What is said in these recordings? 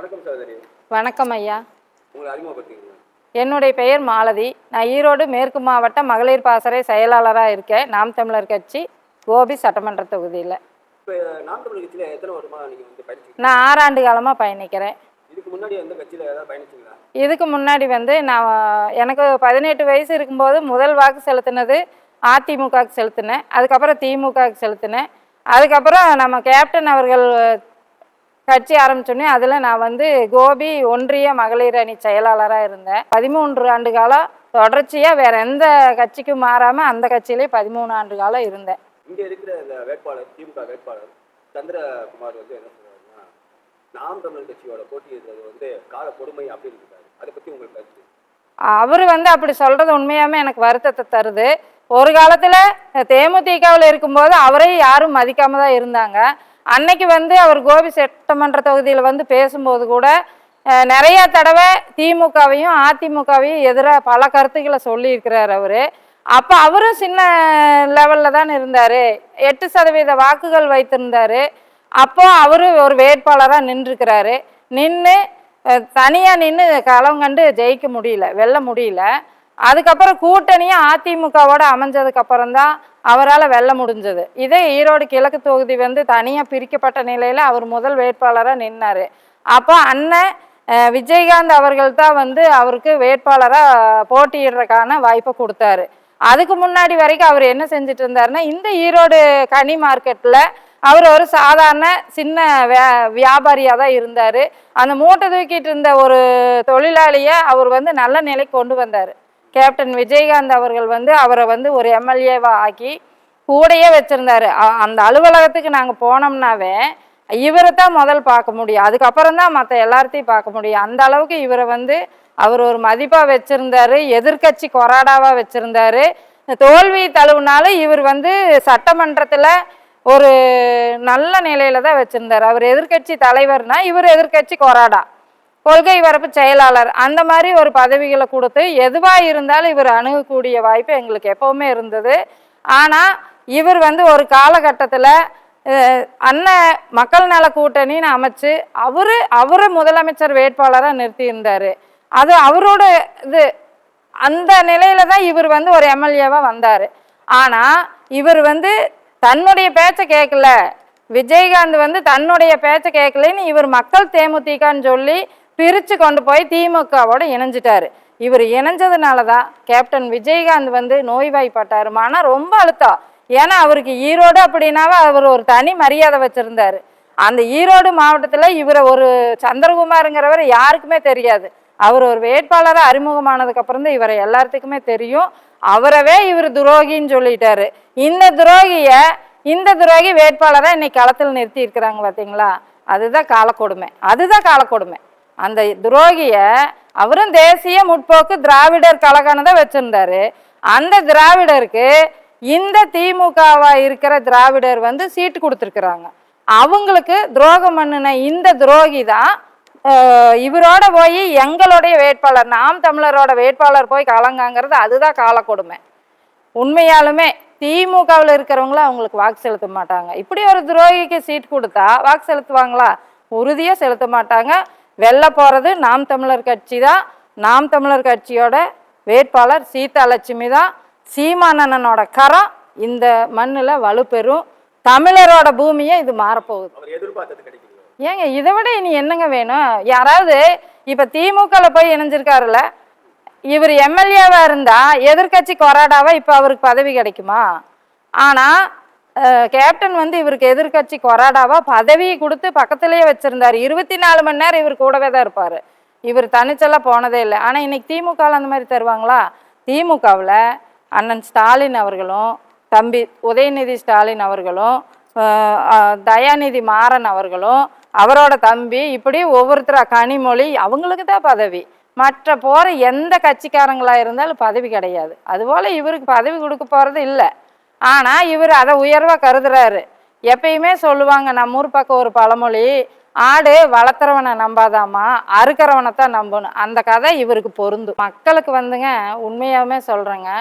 வணக்கம் சகோதரி. வணக்கம் ஐயா. என்னுடைய பெயர் மாலதி. நான் ஈரோடு மேற்கு மாவட்ட மகளிர் பாசறை செயலாளராக இருக்கேன். நாம் தமிழர் கட்சி கோபி சட்டமன்ற தொகுதியில். நான் ஆறாண்டு காலமாக பயணிக்கிறேன். இதுக்கு முன்னாடி வந்து நான் எனக்கு பதினெட்டு வயசு இருக்கும்போது முதல் வாக்கு செலுத்தினது அதிமுகவுக்கு செலுத்தினேன். அதுக்கப்புறம் திமுகவுக்கு செலுத்தினேன். அதுக்கப்புறம் நம்ம கேப்டன் அவர்கள் கட்சி ஆரம்பிச்சோடனே அதில் நான் வந்து கோபி ஒன்றிய மகளிர் அணி செயலாளராக இருந்தேன். பதிமூன்று ஆண்டு காலம் தொடர்ச்சியாக வேற எந்த கட்சிக்கும் மாறாமல் அந்த கட்சியிலே பதிமூணு ஆண்டு காலம் இருந்தேன். இங்கே இருக்கிற இந்த வேட்பாளர் திமுக வேட்பாளர் சந்திரகுமார் வந்து என்ன சொல்றாருன்னா நாம் தமிழர் கட்சியோட போட்டியிடுறது வந்து கால கொடுமை அப்படின்னு இருக்காரு அதை பற்றி உங்களுக்கு கருத்து அவர் வந்து அப்படி சொல்கிறது உண்மையாமே எனக்கு வருத்தத்தை தருது. ஒரு காலத்தில் தேமுதிகவில் இருக்கும்போது அவரை யாரும் மதிக்காம தான் இருந்தாங்க. அன்னைக்கு வந்து அவர் கோபி சட்டமன்ற தொகுதியில் வந்து பேசும்போது கூட நிறைய தடவை திமுகவையும் அதிமுகவையும் எதிராக பல கருத்துக்களை சொல்லியிருக்கிறார் அவர். அப்போ அவரும் சின்ன லெவலில் தான் இருந்தார். எட்டு சதவீத வாக்குகள் வைத்திருந்தார். அப்போ அவரும் ஒரு வேட்பாளராக நின்றுருக்கிறாரு. நின்று தனியாக நின்று களம் கண்டு ஜெயிக்க முடியல வெல்ல முடியல. அதுக்கப்புறம் கூட்டணியும் அதிமுகவோட அமைஞ்சதுக்கு அப்புறம் தான் அவரால் வெல்ல முடிஞ்சது. இதே ஈரோடு கிழக்கு தொகுதி வந்து தனியாக பிரிக்கப்பட்ட நிலையில் அவர் முதல் வேட்பாளராக நின்னார். அப்போ அண்ணன் விஜயகாந்த் அவர்கள் தான் வந்து அவருக்கு வேட்பாளராக போட்டியிடுறதுக்கான வாய்ப்பை கொடுத்தாரு. அதுக்கு முன்னாடி வரைக்கும் அவர் என்ன செஞ்சுட்டு இருந்தாருன்னா இந்த ஈரோடு கனி மார்க்கெட்டில் அவர் ஒரு சாதாரண சின்ன வே வியாபாரியாக தான் இருந்தார். அந்த மூட்டை தூக்கிட்டு இருந்த ஒரு தொழிலாளியை அவர் வந்து நல்ல நிலைக்கு கொண்டு வந்தார். கேப்டன் விஜயகாந்த் அவர்கள் வந்து அவரை வந்து ஒரு எம்எல்ஏவா ஆக்கி கூடயே வச்சுருந்தாரு. அந்த அலுவலகத்துக்கு நாங்கள் போனோம்னாவே இவரை தான் முதல் பார்க்க முடியும். அதுக்கப்புறம் தான் மற்ற எல்லாத்தையும் பார்க்க முடியும். அந்த அளவுக்கு இவரை வந்து அவர் ஒரு மதிப்பாக வச்சுருந்தாரு. எதிர்க்கட்சி கொராடாவாக வச்சுருந்தாரு. தோல்வி தழுவுனாலும் இவர் வந்து சட்டமன்றத்தில் ஒரு நல்ல நிலையில தான் வச்சுருந்தார். அவர் எதிர்க்கட்சி தலைவர்னா இவர் எதிர்க்கட்சி கொராடா கொள்கை வரப்பு செயலாளர் அந்த மாதிரி ஒரு பதவிகளை கொடுத்து எதுவாக இருந்தாலும் இவர் அணுகக்கூடிய வாய்ப்பு எங்களுக்கு எப்போவுமே இருந்தது. ஆனால் இவர் வந்து ஒரு காலகட்டத்தில் அண்ணன் மக்கள் நல கூட்டணின்னு அமைச்சு அவரு அவரு முதலமைச்சர் வேட்பாளராக நிறுத்தியிருந்தார். அது அவரோட இது. அந்த நிலையில தான் இவர் வந்து ஒரு எம்எல்ஏவாக வந்தார். ஆனால் இவர் வந்து தன்னுடைய பேச்சை கேட்கல விஜயகாந்த் வந்து தன்னுடைய பேச்சை கேட்கலன்னு இவர் மக்கள் தேமுதிகன்னு சொல்லி பிரித்து கொண்டு போய் திமுகவோட இணைஞ்சிட்டாரு. இவர் இணைஞ்சதுனால தான் கேப்டன் விஜயகாந்த் வந்து நோய்வாய்ப்பட்டார். மனம் ரொம்ப அழுத்தம் ஏன்னா அவருக்கு ஈரோடு அப்படின்னாவே அவர் ஒரு தனி மரியாதை வச்சுருந்தாரு. அந்த ஈரோடு மாவட்டத்தில் இவரை ஒரு சந்திரகுமாருங்கிறவர் யாருக்குமே தெரியாது. அவர் ஒரு வேட்பாளராக அறிமுகமானதுக்கப்புறம் தான் இவரை எல்லாத்துக்குமே தெரியும். அவரவே இவர் துரோகின்னு சொல்லிட்டாரு. இந்த துரோகியை இந்த துரோகி வேட்பாளராக இன்னைக்கு களத்தில் நிறுத்தி இருக்கிறாங்க பார்த்தீங்களா அதுதான் காலக்கொடுமை. அதுதான் காலக்கொடுமை. அந்த துரோகிய அவரும் தேசிய முற்போக்கு திராவிடர் கழகம்னு தான் வச்சிருந்தாரு. அந்த திராவிடருக்கு இந்த திமுகவா இருக்கிற திராவிடர் வந்து சீட்டு கொடுத்துருக்குறாங்க. அவங்களுக்கு துரோகம் பண்ணின இந்த துரோகி தான் இவரோட போய் எங்களுடைய வேட்பாளர் நாம் தமிழரோட வேட்பாளர் போய் கலங்காங்கிறது அதுதான் காலக்கொடுமை. உண்மையாலுமே திமுகவில் இருக்கிறவங்கள அவங்களுக்கு வாக்கு செலுத்த மாட்டாங்க. இப்படி ஒரு துரோகிக்கு சீட் கொடுத்தா வாக்கு செலுத்துவாங்களா? உறுதியாக செலுத்த மாட்டாங்க. வெளில போகிறது நாம் தமிழர் கட்சி தான். நாம் தமிழர் கட்சியோட வேட்பாளர் சீதா லட்சுமி தான். சீமானனோட கரம் இந்த மண்ணில் வலுப்பெறும். தமிழரோட பூமியை இது மாறப்போகுது. ஏங்க இதை விட இனி என்னங்க வேணும்? யாராவது இப்போ திமுகவில் போய் இணைஞ்சிருக்காருல்ல இவர் எம்எல்ஏவாக இருந்தால் எதிர்க்கட்சி கொறாடாவா இப்போ அவருக்கு பதவி கிடைக்குமா? ஆனால் கேப்டன் வந்து இவருக்கு எதிர்க்கட்சி கொராடாவா பதவி கொடுத்து பக்கத்துலேயே வச்சுருந்தார். இருபத்தி நாலு மணி நேரம் இவர் கூடவே தான் இருப்பார். இவர் தனிச்செல்லாம் போனதே இல்லை. ஆனால் இன்னைக்கு திமுகவில் அந்த மாதிரி தருவாங்களா? திமுகவில் அண்ணன் ஸ்டாலின் அவர்களும் தம்பி உதயநிதி ஸ்டாலின் அவர்களும் தயாநிதி மாறன் அவர்களும் அவரோட தம்பி இப்படி ஒவ்வொருத்தரா கனிமொழி அவங்களுக்கு தான் பதவி. மற்ற போகிற எந்த கட்சிக்காரங்களா இருந்தாலும் பதவி கிடையாது. அதுபோல் இவருக்கு பதவி கொடுக்க போகிறது இல்லை. ஆனால் இவர் அதை உயர்வாக கருதுறாரு. எப்பயுமே சொல்லுவாங்க நம்ம ஊர் பக்கம் ஒரு பழமொழி ஆடு வளர்த்துறவனை நம்பாதாம்மா அறுக்கிறவனை தான் நம்பணும் அந்த கதை இவருக்கு பொருந்தும். மக்களுக்கு வந்துங்க உண்மையாகவே சொல்கிறேங்க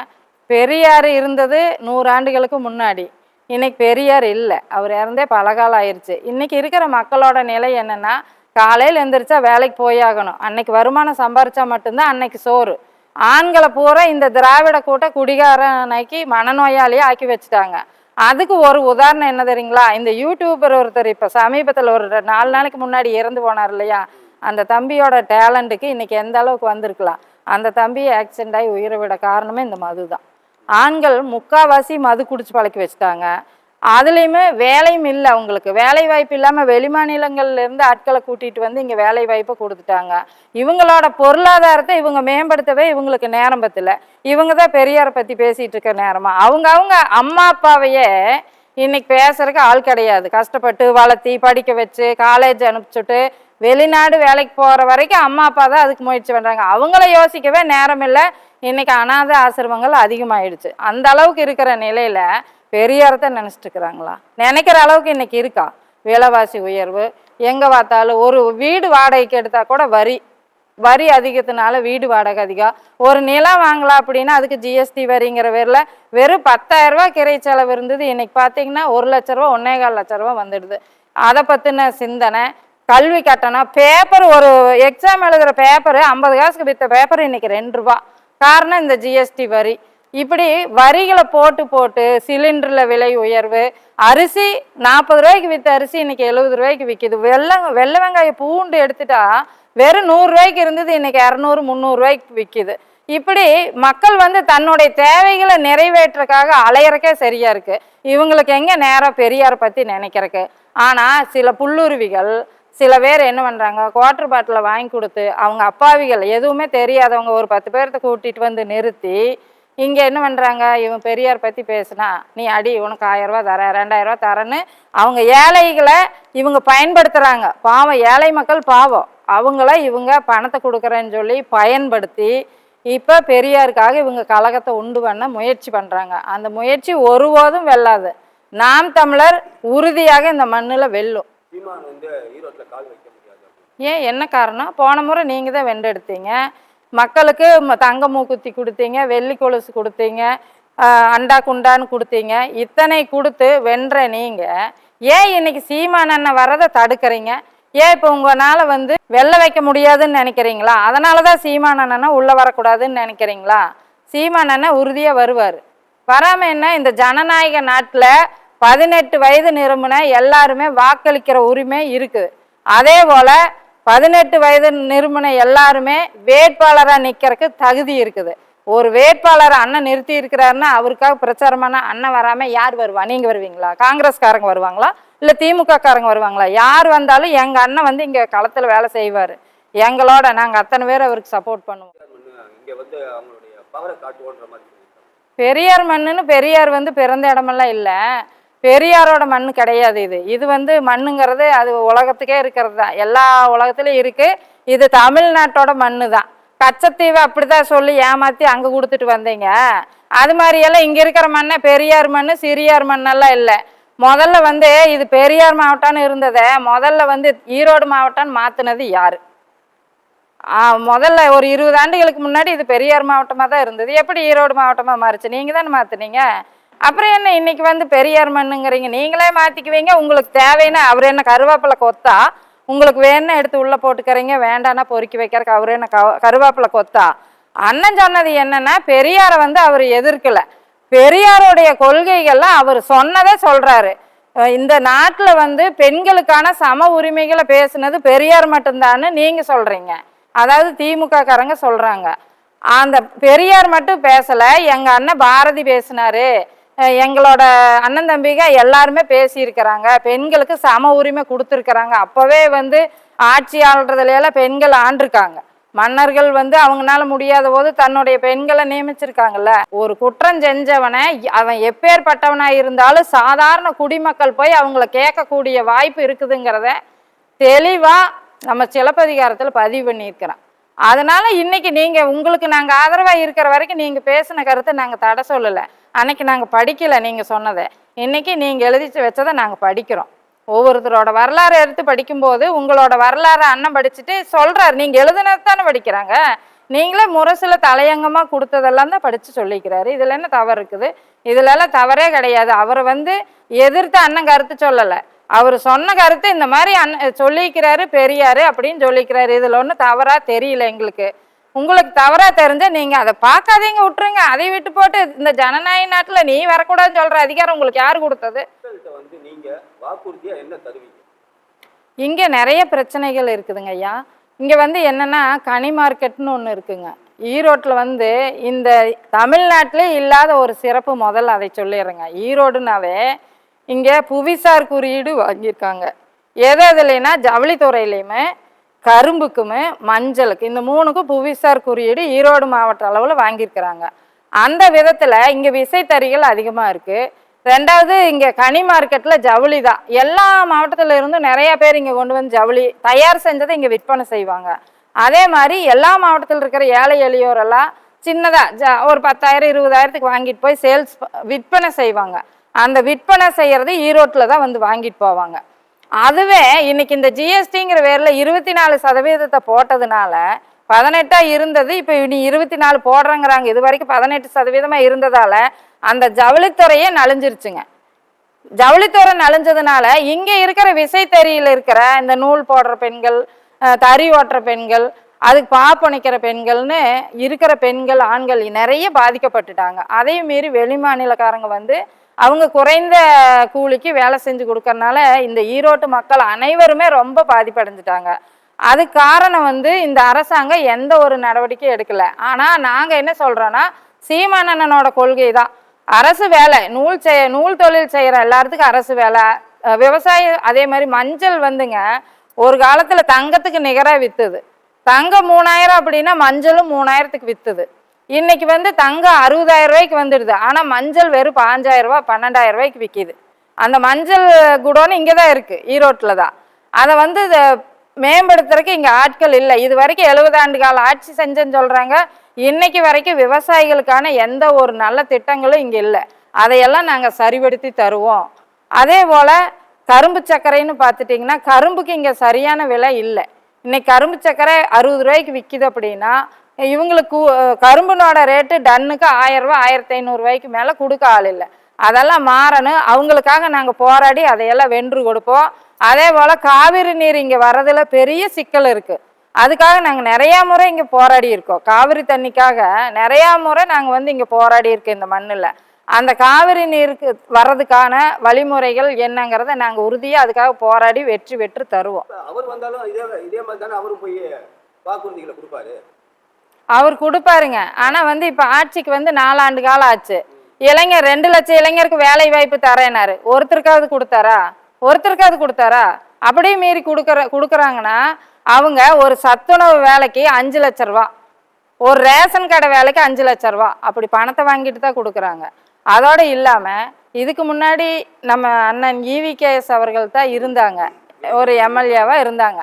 பெரியார் இருந்தது நூறாண்டுகளுக்கு முன்னாடி. இன்னைக்கு பெரியார் இல்லை அவர் இறந்தே பல காலம் ஆயிடுச்சு இன்னைக்கு இருக்கிற மக்களோட நிலை என்னன்னா காலையில் எந்திரிச்சா வேலைக்கு போயாகணும் அன்னைக்கு வருமானம் சம்பாரிச்சா மட்டும்தான் அன்னைக்கு சோறு. ஆண்களை பூரா இந்த திராவிட கூட்ட குடிகாரனாக்கி மனநோயாளியை ஆக்கி வச்சுட்டாங்க. அதுக்கு ஒரு உதாரணம் என்ன தெரியுங்களா? இந்த யூடியூபர் ஒருத்தர் இப்போ சமீபத்தில் ஒரு ரெ- நாலு நாளைக்கு முன்னாடி இறந்து போனார் இல்லையா? அந்த தம்பியோட டேலண்ட்டுக்கு இன்றைக்கி எந்த அளவுக்கு வந்திருக்கலாம்? அந்த தம்பி ஆக்சிடென்ட் ஆகி உயிரை விட காரணமே இந்த மது தான் ஆண்கள் முக்காவாசி மது குடிச்சு பழக்கி வச்சுட்டாங்க. அதுலேயுமே வேலையும் இல்லை அவங்களுக்கு. வேலை வாய்ப்பு இல்லாமல் வெளிமாநிலங்கள்லேருந்து ஆட்களை கூட்டிகிட்டு வந்து இங்கே வேலை வாய்ப்பை கொடுத்துட்டாங்க. இவங்களோட பொருளாதாரத்தை இவங்க மேம்படுத்தவே இவங்களுக்கு நேரம் பத்தல. இவங்க தான் பெரியாரை பற்றி பேசிகிட்டு இருக்க நேரமா. அவங்க அவங்க அம்மா அப்பாவையே இன்னைக்கு பேசுறதுக்கு ஆள் கிடையாது. கஷ்டப்பட்டு வளர்த்தி படிக்க வச்சு காலேஜ் அனுப்பிச்சுட்டு வெளிநாடு வேலைக்கு போகிற வரைக்கும் அம்மா அப்பா தான் அதுக்கு முயற்சி பண்ணுறாங்க அவங்கள யோசிக்கவே நேரம் இல்லை. இன்னைக்கு அனாதை ஆசிரமங்கள் அதிகமாயிடுச்சு. அந்த அளவுக்கு இருக்கிற நிலையில பெரியாரத்தை நினச்சிட்டு இருக்கிறாங்களா நினைக்கிற அளவுக்கு இன்னைக்கு இருக்கா? விலைவாசி உயர்வு எங்கே பார்த்தாலும் ஒரு வீடு வாடகைக்கு எடுத்தால் கூட வரி வரி அதிகத்தினால வீடு வாடகை அதிகம் ஒரு நிலம் வாங்கலாம் அப்படின்னா அதுக்கு ஜிஎஸ்டி வரிங்கிற பேரில் வெறும் பத்தாயிரம் ரூபாய் கிரை செலவு இருந்தது. இன்னைக்கு பார்த்தீங்கன்னா ஒரு லட்ச ரூபா ஒன்னே கால் லட்ச ரூபா வந்துடுது. அதை பற்றின சிந்தனை கல்வி கட்டணம் பேப்பர் ஒரு எக்ஸாம் எழுதுகிற பேப்பர் ஐம்பது காசுக்கு விற்ற பேப்பர் இன்னைக்கு ரெண்டு ரூபா. காரணம் இந்த ஜிஎஸ்டி வரி. இப்படி வரிகளை போட்டு போட்டு சிலிண்டரில் விலை உயர்வு அரிசி நாற்பது ரூபாய்க்கு விற்ற அரிசி இன்னைக்கு எழுபது ரூபாய்க்கு விற்கிது வெள்ளை வெள்ளை வெங்காயம் பூண்டு எடுத்துட்டா வெறும் நூறுரூவாய்க்கு இருந்தது இன்னைக்கு இரநூறு முந்நூறுரூவாய்க்கு விற்கிது இப்படி மக்கள் வந்து தன்னுடைய தேவைகளை நிறைவேற்றக்காக அலையறக்கே சரியா இருக்கு. இவங்களுக்கு எங்க நேரம் பெரியாரை பத்தி நினைக்கிறக்கு ஆனா சில புல்லுருவிகள் சில பேர் என்ன பண்ணுறாங்க குவாட்டர் பாட்டிலை வாங்கி கொடுத்து அவங்க அப்பாவிகள் எதுவுமே தெரியாதவங்க ஒரு பத்து பேர்த்த கூட்டிகிட்டு வந்து நிறுத்தி இங்க என்ன பண்றாங்க? இவன் பெரியார் பத்தி பேசுனா நீ அடி உனக்கு ரூபாய் தரேன் ரெண்டாயிரம் ரூபாய் தரேன்னு அவங்க ஏழைகளை இவங்க பயன்படுத்துறாங்க. பாவம் ஏழை மக்கள் பாவம். அவங்கள இவங்க பணத்தை கொடுக்குறேன்னு சொல்லி பயன்படுத்தி இப்போ பெரியாருக்காக இவங்க கழகத்தை உண்டு பண்ண முயற்சி பண்ணுறாங்க அந்த முயற்சி ஒருபோதும் வெல்லாது. நாம் தமிழர் உறுதியாக இந்த மண்ணில் வெல்லும். ஏன்? என்ன காரணம்? போன முறை நீங்கள் தான் வென்றெடுத்தீங்க மக்களுக்கு தங்க மூக்குத்தி கொடுத்தீங்க வெள்ளி கொலுசு கொடுத்தீங்க அண்டா குண்டான்னு கொடுத்தீங்க. இத்தனை கொடுத்து வென்ற நீங்கள் ஏன் இன்னைக்கு சீமான் அண்ணன் வரதை தடுக்கிறீங்க? ஏன் இப்போ உங்களால் வந்து வெளில வைக்க முடியாதுன்னு நினைக்கிறீங்களா? அதனால தான் சீமான் அண்ணனை உள்ளே வரக்கூடாதுன்னு நினைக்கிறீங்களா? சீமான் அண்ணன் உறுதியாக வருவார். வராமல் என்ன இந்த ஜனநாயக நாட்டில் பதினெட்டு வயது நிரம்பின எல்லாருமே வாக்களிக்கிற உரிமை இருக்குது அதே போல் பதினெட்டு வயது நிரம்பின எல்லாருமே வேட்பாளராக நிற்கிறதுக்கு தகுதி இருக்குது. ஒரு வேட்பாளர் அண்ணன் நிறுத்தி இருக்கிறாருன்னா அவருக்காக பிரச்சாரமான அண்ணன் வராமல் யார் வருவா? நீங்கள் வருவீங்களா? காங்கிரஸ்காரங்க வருவாங்களா? இல்லை திமுக காரங்க வருவாங்களா? யார் வந்தாலும் எங்கள் அண்ணன் வந்து இங்கே களத்தில் வேலை செய்வார். எங்களோட நாங்கள் அத்தனை பேர் அவருக்கு சப்போர்ட் பண்ணுவோம். பெரியார் மண்ணுன்னு பெரியார் வந்து பிறந்த இடமெல்லாம் இல்லை. பெரியாரோட மண் கிடையாது இது. இது வந்து மண்ணுங்கிறது அது உலகத்துக்கே இருக்கிறது தான். எல்லா உலகத்துலேயும் இருக்குது இது தமிழ்நாட்டோட மண்ணு தான் கச்சத்தீவை அப்படிதான் சொல்லி ஏமாற்றி அங்கே கொடுத்துட்டு வந்தீங்க. அது மாதிரியெல்லாம் இங்கே இருக்கிற மண்ணை பெரியார் மண் சிறியார் மண்ணெல்லாம் இல்லை. முதல்ல வந்து இது பெரியார் மாவட்டம்னு இருந்ததை முதல்ல வந்து ஈரோடு மாவட்டம்னு மாற்றினது யார்? ஆ, முதல்ல ஒரு இருபது ஆண்டுகளுக்கு முன்னாடி இது பெரியார் மாவட்டமாக தான் இருந்தது. எப்படி ஈரோடு மாவட்டமாக மாறுச்சு? நீங்கள் தானே மாற்றுனீங்க அப்புறம் என்ன இன்னைக்கு வந்து பெரியார் மண்ணுங்கிறீங்க. நீங்களே மாற்றிக்குவீங்க உங்களுக்கு தேவைன்னா அவர் என்ன கருவேப்பிலை கொத்தா உங்களுக்கு வேணும்னா எடுத்து உள்ளே போட்டுக்கிறீங்க வேண்டாம்னா பொறுக்கி வைக்கிறக்கு அவர் என்ன கருவேப்பிலை கொத்தா. அண்ணன் சொன்னது என்னன்னா பெரியாரை வந்து அவர் எதிர்க்கல. பெரியாருடைய கொள்கைகள்லாம் அவர் சொன்னதே சொல்றாரு. இந்த நாட்டில் வந்து பெண்களுக்கான சம உரிமைகளை பேசுனது பெரியார் மட்டும்தான்னு நீங்க சொல்றீங்க. அதாவது திமுக காரங்க சொல்றாங்க. அந்த பெரியார் மட்டும் பேசல எங்க அண்ணன் பாரதி பேசினாரு. எங்களோட அண்ணன் தம்பிக எல்லாருமே பேசியிருக்கிறாங்க. பெண்களுக்கு சம உரிமை கொடுத்துருக்குறாங்க. அப்போவே வந்து ஆட்சி எல்லாம் பெண்கள் ஆண்டிருக்காங்க. மன்னர்கள் வந்து அவங்களால முடியாத போது தன்னுடைய பெண்களை நியமிச்சிருக்காங்கல்ல. ஒரு குற்றம் செஞ்சவனை அவன் எப்பேற்பட்டவனா இருந்தாலும் சாதாரண குடிமக்கள் போய் அவங்கள கேட்கக்கூடிய வாய்ப்பு இருக்குதுங்கிறத தெளிவா நம்ம சிலப்பதிகாரத்தில் பதிவு பண்ணியிருக்கிறோம். அதனால இன்னைக்கு நீங்க உங்களுக்கு நாங்க ஆதரவா இருக்கிற வரைக்கும் நீங்க பேசின கருத்தை நாங்க தடை சொல்லலை. அன்னைக்கு நாங்கள் படிக்கலை நீங்கள் சொன்னதை. இன்னைக்கு நீங்கள் எழுதி வச்சதை நாங்கள் படிக்கிறோம். ஒவ்வொருத்தரோட வரலாறு எடுத்து படிக்கும்போது உங்களோட வரலாறு அண்ணன் படிச்சுட்டு சொல்கிறார் நீங்கள் எழுதுனது தானே படிக்கிறாங்க. நீங்களே முரசில் தலையங்கமாக கொடுத்ததெல்லாம் தான் படித்து சொல்லிக்கிறாரு. இதில் என்ன தவறு இருக்குது? இதிலெல்லாம் தவறே கிடையாது. அவரை வந்து எதிர்த்து அண்ணன் கருத்து சொல்லலை. அவர் சொன்ன கருத்து இந்த மாதிரி அண்ணன் சொல்லிக்கிறாரு பெரியாரு அப்படின்னு சொல்லிக்கிறாரு. இதில் ஒன்றும் தவறாக தெரியல எங்களுக்கு. உங்களுக்கு தவறா தெரிஞ்சா நீங்க அதை பார்க்காதீங்க விட்டுருங்க. அதை விட்டு போட்டு இந்த ஜனநாயக நாட்டில் நீ வரக்கூடாதுன்னு சொல்ற அதிகாரம் உங்களுக்கு யார் கொடுத்தது? இங்கே நிறைய பிரச்சனைகள் இருக்குதுங்க ஐயா. இங்கே வந்து என்னன்னா கனி மார்க்கெட்னு ஒன்று இருக்குங்க. ஈரோட்டில் வந்து இந்த தமிழ்நாட்டிலே இல்லாத ஒரு சிறப்பு முதல்ல அதை சொல்லிடுறேங்க. ஈரோடுனாவே இங்கே புவிசார் குறியீடு வாங்கியிருக்காங்க. எது எதுலைன்னா ஜவுளித்துறையிலையுமே கரும்புக்குமே மஞ்சளுக்கு இந்த மூணுக்கும் புவிசார் குறியீடு ஈரோடு மாவட்ட அளவில் வாங்கியிருக்கிறாங்க. அந்த விதத்தில் இங்கே விசைத்தறிகள் அதிகமாக இருக்குது ரெண்டாவது இங்கே கனி மார்க்கெட்டில் ஜவுளி தான். எல்லா மாவட்டத்தில் இருந்தும் நிறையா பேர் இங்கே கொண்டு வந்து ஜவுளி தயார் செஞ்சதை இங்கே விற்பனை செய்வாங்க. அதே மாதிரி எல்லா மாவட்டத்தில் இருக்கிற ஏழை எளியோரெல்லாம் சின்னதாக ஜ ஒரு பத்தாயிரம் இருபதாயிரத்துக்கு வாங்கிட்டு போய் சேல்ஸ் விற்பனை செய்வாங்க. அந்த விற்பனை செய்கிறது ஈரோட்டில் தான் வந்து வாங்கிட்டு போவாங்க. அதுவே இன்னைக்கு இந்த ஜிஎஸ்டிங்கிற வேரில் இருபத்தி நாலு சதவீதத்தை போட்டதுனால பதினெட்டா இருந்தது இப்போ இனி இருபத்தி நாலு போடுறேங்கிறாங்க. இது வரைக்கும் பதினெட்டு சதவீதமாக இருந்ததால அந்த ஜவுளித்துறையே நலிஞ்சிருச்சுங்க. ஜவுளித்துறை நலிஞ்சதுனால இங்கே இருக்கிற விசைத்தறியில் இருக்கிற இந்த நூல் போடுற பெண்கள் தறி ஓட்டுற பெண்கள் அதுக்கு பாப்பணிக்கிற பெண்கள்னு இருக்கிற பெண்கள் ஆண்கள் நிறைய பாதிக்கப்பட்டுட்டாங்க. அதையும் மீறி வெளி மாநிலக்காரங்க வந்து அவங்க குறைந்த கூலிக்கு வேலை செஞ்சு கொடுக்கறனால இந்த ஈரோட்டு மக்கள் அனைவருமே ரொம்ப பாதிப்படைஞ்சிட்டாங்க. அது காரணம் வந்து இந்த அரசாங்கம் எந்த ஒரு நடவடிக்கையும் எடுக்கல. ஆனால் நாங்கள் என்ன சொல்கிறோன்னா சீமானண்ணனோட கொள்கை தான் அரசு வேலை நூல் செய் நூல் தொழில் செய்கிற எல்லாத்துக்கும் அரசு வேலை. விவசாயம் அதே மாதிரி மஞ்சள் வந்துங்க ஒரு காலத்தில் தங்கத்துக்கு நிகராக விற்றுது தங்கம் மூணாயிரம் அப்படின்னா மஞ்சளும் மூணாயிரத்துக்கு விற்றுது இன்னைக்கு வந்து தங்கம் அறுபதாயிரம் ரூபாய்க்கு வந்துடுது. ஆனால் மஞ்சள் வெறும் பாஞ்சாயிரம் ரூபாய் பன்னெண்டாயிரம் ரூபாய்க்கு விற்கிது அந்த மஞ்சள் குடோன்னு இங்கே தான் இருக்குது ஈரோட்டில் தான். அதை வந்து மேம்படுத்துறதுக்கு இங்கே ஆட்கள் இல்லை. இது வரைக்கும் எழுபது ஆண்டு கால ஆட்சி செஞ்சேன்னு சொல்கிறாங்க இன்னைக்கு வரைக்கும் விவசாயிகளுக்கான எந்த ஒரு நல்ல திட்டங்களும் இங்கே இல்லை. அதையெல்லாம் நாங்கள் சரிபடுத்தி தருவோம். அதே போல் கரும்பு சர்க்கரைன்னு பார்த்துட்டிங்கன்னா கரும்புக்கு இங்கே சரியான விலை இல்லை. இன்னைக்கு கரும்பு சர்க்கரை அறுபது ரூபாய்க்கு விற்கிது அப்படின்னா இவங்களுக்கு கரும்புனோட கரும்பினோட ரேட்டு டன்னுக்கு ஆயிரம் ரூபாய் ஆயிரத்தி ஐநூறுரூவாய்க்கு மேலே கொடுக்க ஆள் இல்லை. அதெல்லாம் மாறணும். அவங்களுக்காக நாங்கள் போராடி அதையெல்லாம் வென்று கொடுப்போம். அதே போல் காவிரி நீர் இங்கே வர்றதுல பெரிய சிக்கல் இருக்குது அதுக்காக நாங்கள் நிறையா முறை இங்கே போராடி இருக்கோம். காவிரி தண்ணிக்காக நிறையா முறை நாங்கள் வந்து இங்கே போராடி இருக்கோம் இந்த மண்ணில். அந்த காவிரி நீருக்கு வர்றதுக்கான வழிமுறைகள் என்னங்கிறத நாங்கள் உறுதியாக அதுக்காக போராடி வெற்றி பெற்று தருவோம். அவர் வந்தாலும் இதே இதே மாதிரி தானே அவரும் போய் வாக்குறுதிகளை கொடுப்பாரு? அவர் கொடுப்பாருங்க. ஆனால் வந்து இப்போ ஆட்சிக்கு வந்து நாலாண்டு காலம் ஆச்சு. இளைஞர் ரெண்டு லட்சம் இளைஞருக்கு வேலை வாய்ப்பு தரேனாரு ஒருத்தருக்காவது கொடுத்தாரா? ஒருத்தருக்காவது கொடுத்தாரா? அப்படியே மீறி கொடுக்குற கொடுக்குறாங்கன்னா அவங்க ஒரு சத்துணவு வேலைக்கு அஞ்சு லட்ச ரூபா ஒரு ரேஷன் கடை வேலைக்கு அஞ்சு லட்ச ரூபா அப்படி பணத்தை வாங்கிட்டு தான் கொடுக்குறாங்க. அதோட இல்லாமல் இதுக்கு முன்னாடி நம்ம அண்ணன் இவிகேஎஸ் அவர்கள் தான் இருந்தாங்க. ஒரு எம்எல்ஏவாக இருந்தாங்க.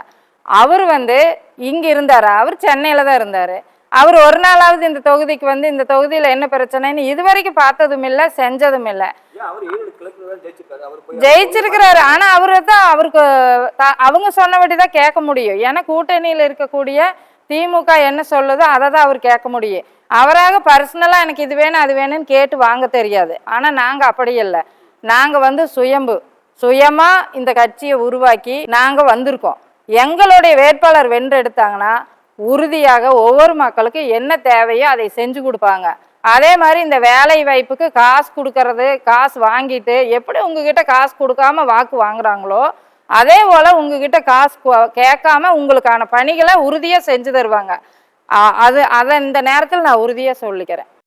அவர் வந்து இங்கே இருந்தார். அவர் சென்னையில் தான் இருந்தார். அவர் ஒரு நாளாவது இந்த தொகுதிக்கு வந்து இந்த தொகுதியில் என்ன பிரச்சனைன்னு இது வரைக்கும் பார்த்ததும் இல்லை செஞ்சதும் இல்லை ஜெயிச்சிருக்கிறாரு. ஆனா அவரு தான் அவருக்கு அவங்க சொன்னபடி தான் கேட்க முடியும். ஏன்னா கூட்டணியில் இருக்கக்கூடிய திமுக என்ன சொல்லுதோ அதை தான் அவர் கேட்க முடியும். அவராக பர்சனலாக எனக்கு இது வேணும் அது வேணும்னு கேட்டு வாங்க தெரியாது. ஆனா நாங்க அப்படி இல்லை. நாங்க வந்து சுயம்பு. சுயமா இந்த கட்சியை உருவாக்கி நாங்க வந்திருக்கோம். எங்களுடைய வேட்பாளர் வென்றெடுத்தாங்கன்னா உறுதியாக ஒவ்வொரு மக்களுக்கும் என்ன தேவையோ அதை செஞ்சு கொடுப்பாங்க. அதே மாதிரி இந்த வேலை வாய்ப்புக்கு காசு கொடுக்கறது காசு வாங்கிட்டு எப்படி உங்ககிட்ட காசு கொடுக்காம வாக்கு வாங்குறாங்களோ அதே போல் உங்ககிட்ட காசு கேட்காம உங்களுக்கான பணிகளை உறுதியாக செஞ்சு தருவாங்க. அது அதை இந்த நேரத்தில் நான் உறுதியாக சொல்லிக்கிறேன்.